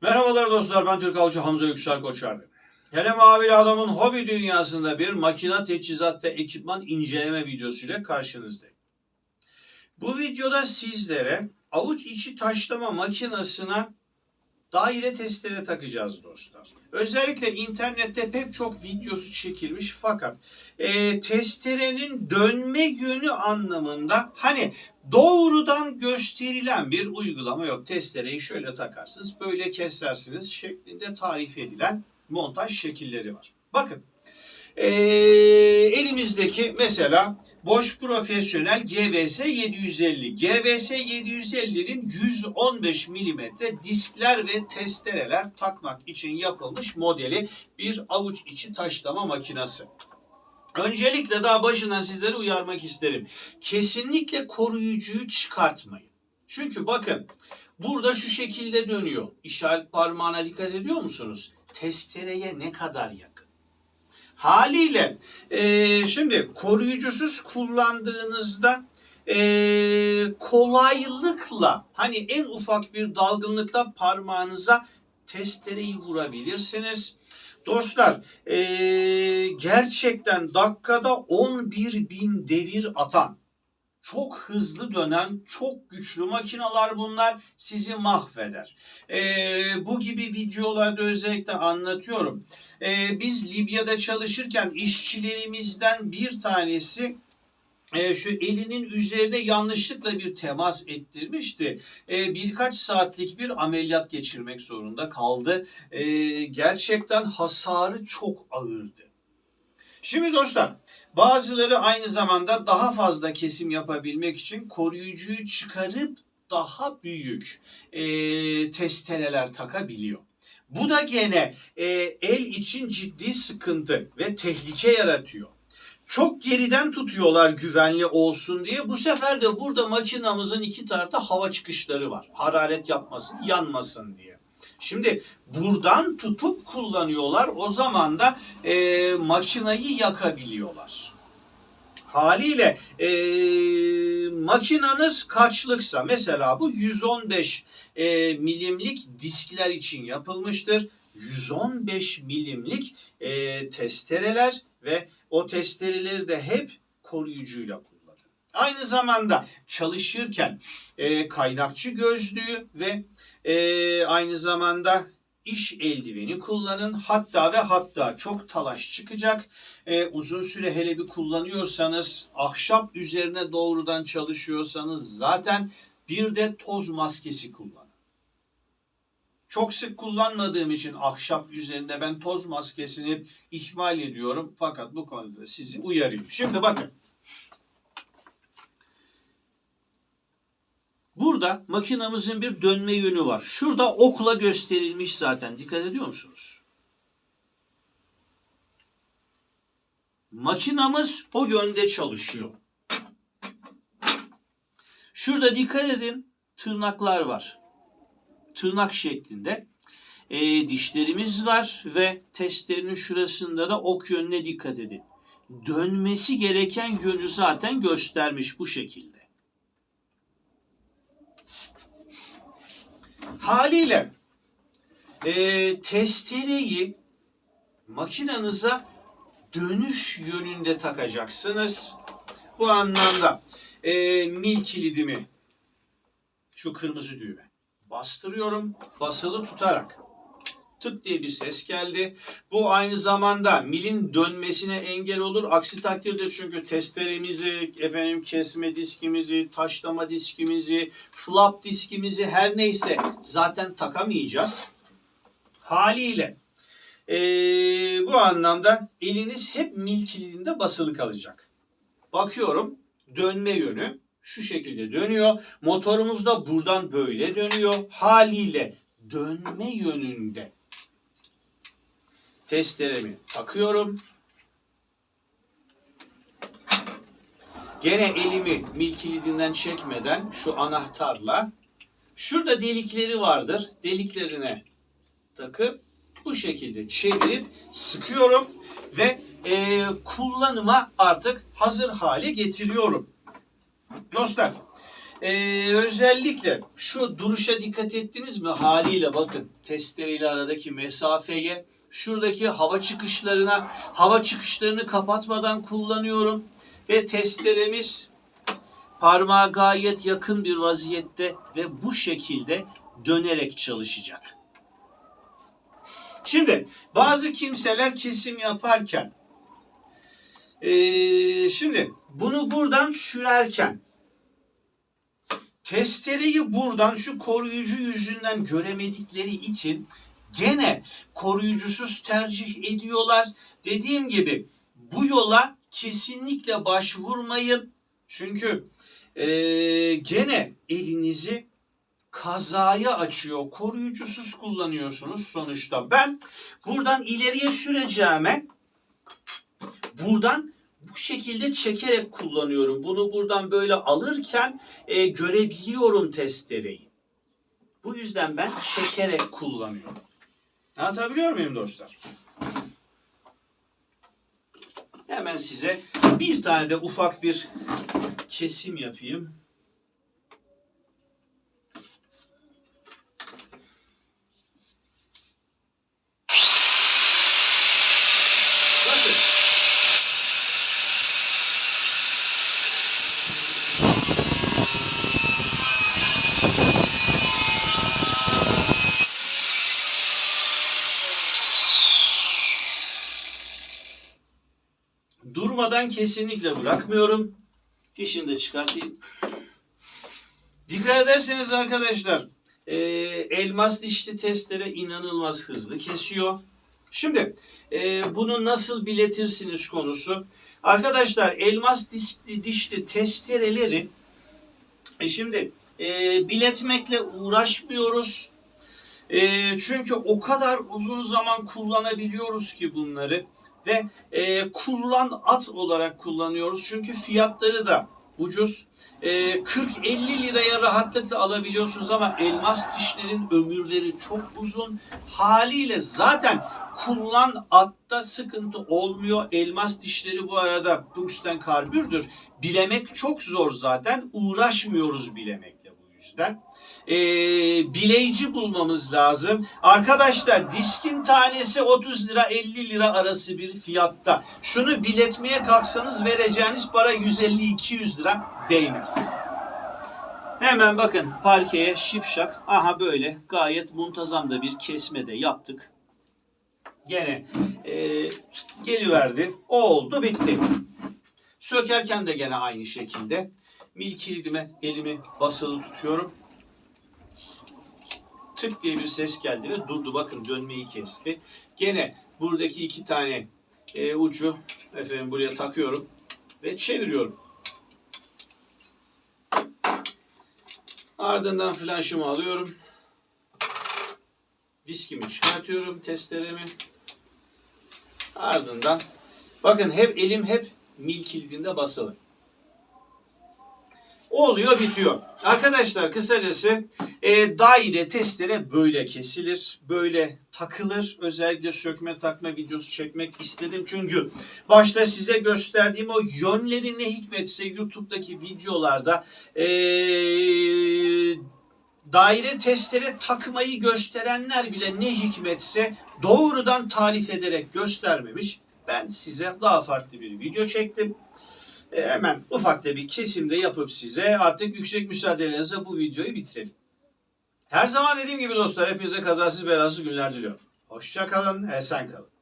Merhabalar dostlar ben Türk Avcı Hamza Yüksel Koçardı. Hele Mavili Adam'ın hobi dünyasında bir makina teçhizat ve ekipman inceleme videosuyla karşınızdayım. Bu videoda sizlere avuç içi taşlama makinasına daire testere takacağız dostlar. Özellikle internette pek çok videosu çekilmiş fakat e, testerenin dönme yönü anlamında hani doğrudan gösterilen bir uygulama yok. Testereyi şöyle takarsınız, böyle kesersiniz şeklinde tarif edilen montaj şekilleri var. Bakın e, elimizdeki mesela Bosch Profesyonel GVS 750. GVS 750'nin 115 mm diskler ve testereler takmak için yapılmış modeli bir avuç içi taşlama makinası. Öncelikle daha başından sizleri uyarmak isterim. Kesinlikle koruyucuyu çıkartmayın. Çünkü bakın burada şu şekilde dönüyor. İşaret parmağına dikkat ediyor musunuz? Testereye ne kadar yakın. Haliyle e, şimdi koruyucusuz kullandığınızda e, kolaylıkla hani en ufak bir dalgınlıkla parmağınıza testereyi vurabilirsiniz. Dostlar e, gerçekten dakikada 11 bin devir atan çok hızlı dönen çok güçlü makinalar bunlar sizi mahveder. E, bu gibi videolarda özellikle anlatıyorum. E, biz Libya'da çalışırken işçilerimizden bir tanesi e, şu elinin üzerine yanlışlıkla bir temas ettirmişti. E, birkaç saatlik bir ameliyat geçirmek zorunda kaldı. E, gerçekten hasarı çok ağırdı. Şimdi dostlar bazıları aynı zamanda daha fazla kesim yapabilmek için koruyucuyu çıkarıp daha büyük e, testereler takabiliyor. Bu da gene e, el için ciddi sıkıntı ve tehlike yaratıyor çok geriden tutuyorlar güvenli olsun diye. Bu sefer de burada makinamızın iki tarafta hava çıkışları var. Hararet yapmasın, yanmasın diye. Şimdi buradan tutup kullanıyorlar. O zaman da e, makinayı yakabiliyorlar. Haliyle e, makinanız kaçlıksa mesela bu 115 e, milimlik diskler için yapılmıştır. 115 milimlik e, testereler ve o testereleri de hep koruyucuyla kullanın. Aynı zamanda çalışırken e, kaynakçı gözlüğü ve e, aynı zamanda iş eldiveni kullanın. Hatta ve hatta çok talaş çıkacak. E, uzun süre hele bir kullanıyorsanız, ahşap üzerine doğrudan çalışıyorsanız zaten bir de toz maskesi kullanın. Çok sık kullanmadığım için ahşap üzerinde ben toz maskesini ihmal ediyorum. Fakat bu konuda sizi uyarayım. Şimdi bakın. Burada makinamızın bir dönme yönü var. Şurada okla gösterilmiş zaten. Dikkat ediyor musunuz? Makinamız o yönde çalışıyor. Şurada dikkat edin tırnaklar var. Tırnak şeklinde e, dişlerimiz var ve testlerinin şurasında da ok yönüne dikkat edin. Dönmesi gereken yönü zaten göstermiş bu şekilde. Haliyle e, testereyi makinanıza dönüş yönünde takacaksınız. Bu anlamda e, mil kilidimi şu kırmızı düğme bastırıyorum basılı tutarak tık diye bir ses geldi. Bu aynı zamanda milin dönmesine engel olur. Aksi takdirde çünkü testeremizi, efendim kesme diskimizi, taşlama diskimizi, flap diskimizi her neyse zaten takamayacağız. Haliyle ee, bu anlamda eliniz hep mil kilidinde basılı kalacak. Bakıyorum dönme yönü şu şekilde dönüyor. Motorumuz da buradan böyle dönüyor. Haliyle dönme yönünde testeremi takıyorum. Gene elimi mil kilidinden çekmeden şu anahtarla şurada delikleri vardır. Deliklerine takıp bu şekilde çevirip sıkıyorum ve e, kullanıma artık hazır hale getiriyorum. Dostlar Ee, özellikle şu duruşa dikkat ettiniz mi? Haliyle bakın testereyle aradaki mesafeye, şuradaki hava çıkışlarına, hava çıkışlarını kapatmadan kullanıyorum. Ve testeremiz parmağa gayet yakın bir vaziyette ve bu şekilde dönerek çalışacak. Şimdi bazı kimseler kesim yaparken ee, şimdi bunu buradan sürerken testereyi buradan şu koruyucu yüzünden göremedikleri için gene koruyucusuz tercih ediyorlar. Dediğim gibi bu yola kesinlikle başvurmayın. Çünkü ee, gene elinizi kazaya açıyor. Koruyucusuz kullanıyorsunuz sonuçta. Ben buradan ileriye süreceğime buradan bu şekilde çekerek kullanıyorum. Bunu buradan böyle alırken e, görebiliyorum testereyi. Bu yüzden ben çekerek kullanıyorum. Anlatabiliyor muyum dostlar? Hemen size bir tane de ufak bir kesim yapayım. Bakın. Durmadan kesinlikle bırakmıyorum. Fişini de çıkartayım. Dikkat ederseniz arkadaşlar e, elmas dişli testere inanılmaz hızlı kesiyor. Şimdi e, bunu nasıl biletirsiniz konusu. Arkadaşlar elmas dişli, dişli testereleri e, şimdi e, biletmekle uğraşmıyoruz. E, çünkü o kadar uzun zaman kullanabiliyoruz ki bunları ve e, kullan at olarak kullanıyoruz. Çünkü fiyatları da ucuz. E, 40-50 liraya rahatlıkla alabiliyorsunuz ama elmas dişlerin ömürleri çok uzun. Haliyle zaten kullan atta sıkıntı olmuyor. Elmas dişleri bu arada tungsten karbürdür. Bilemek çok zor zaten. Uğraşmıyoruz bilemekle bu yüzden e, bileyici bulmamız lazım. Arkadaşlar diskin tanesi 30 lira 50 lira arası bir fiyatta. Şunu biletmeye kalksanız vereceğiniz para 150-200 lira değmez. Hemen bakın parkeye şipşak. Aha böyle gayet muntazam da bir kesme de yaptık. Gene e, geliverdi. O oldu bitti. Sökerken de gene aynı şekilde. Mil kilidime elimi basılı tutuyorum tık diye bir ses geldi ve durdu. Bakın dönmeyi kesti. Gene buradaki iki tane e, ucu efendim buraya takıyorum ve çeviriyorum. Ardından flaşımı alıyorum. Diskimi çıkartıyorum, testeremi. Ardından bakın hep elim hep mil kilidinde basılı. Oluyor bitiyor. Arkadaşlar kısacası e, daire testere böyle kesilir. Böyle takılır. Özellikle sökme takma videosu çekmek istedim. Çünkü başta size gösterdiğim o yönleri ne hikmetse YouTube'daki videolarda e, daire testere takmayı gösterenler bile ne hikmetse doğrudan tarif ederek göstermemiş. Ben size daha farklı bir video çektim. E, hemen ufak bir kesimde yapıp size artık yüksek müsaadenizle bu videoyu bitirelim. Her zaman dediğim gibi dostlar hepinize kazasız belasız günler diliyorum. Hoşça kalın, esen kalın.